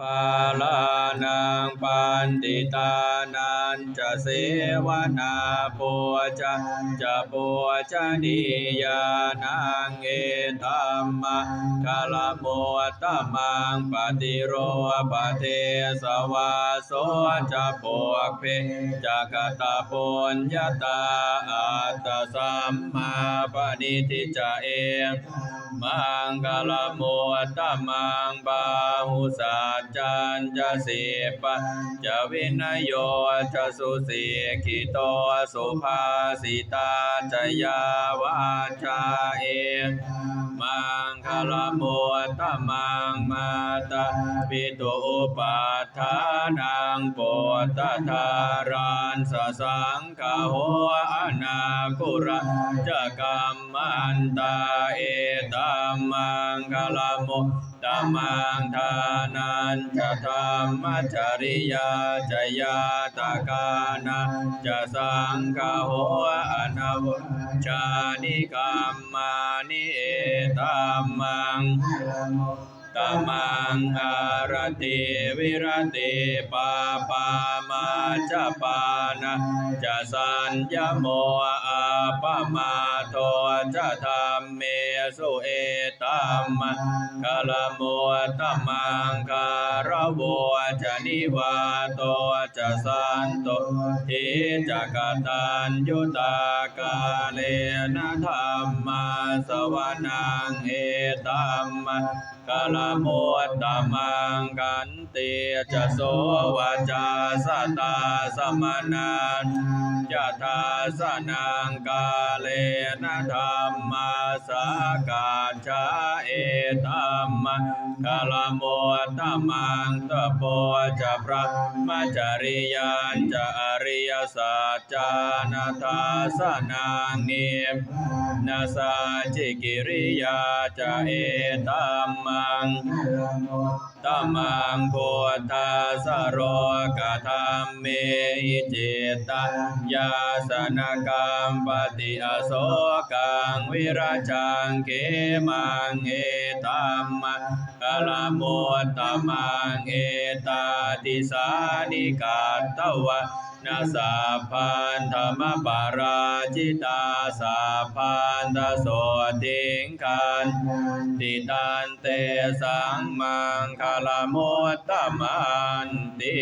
ปาลานังปันติตานันจะเสวนาปัวจะจะปัวจะนิยานังเอตัมมะกาลโมตตมังปฏิโรปเทสวาโสจะปวกเพจะกตาปุญญาตาอัตสัมมาปณิทิจะเอ มังกลโมตตมังบาหุสัจจันจะสีปะจะวินโยจะสุสีขิโตสุภาสิตาจะยาวาจาเอมัง คลโมตมังมาตาปิตุปัฏฐานังโปตตทารันสสังคโหอนาคุระจะกัมมันตาเอตัมมังคลโม ตมังทานันจะธรรมจริยาจะยาตากานะจะสังคโหอนาวจานิกรรมานิเอตัมมังตัมมังอารติวิรติปาปามาจปานะจะสัญญโมอาปมาโทจะธร เมสุเอตัมมะกะละโมตัมมังคา โวจะนิวาโตจะสันโตทิจะกตัญยุตากาเลนะธรรมาสวนังเอตัมมะกาลโมตตมังกันติจะโสวาจาสตาสมนันจะทาสนังกาเลนะธรรมาสกาชา เอตัมมะกาลโมตตมังตะโปจะพระมจริยานจะอริยสัจจานาทาสนังเนมนาสาจิกิริยาจะเอตัมมังตัมมังโพธาสโรกธรรมเมจิตตยาสนกรรมปฏิอโศกังวิราชังเกมังเอตัมมะกะละโมตตมังเอตาติสานิกาตวะนาสาพันธรรมปาราจิตาสาพันธโสติงคันติตันเตสังมังคลโมตตมันติ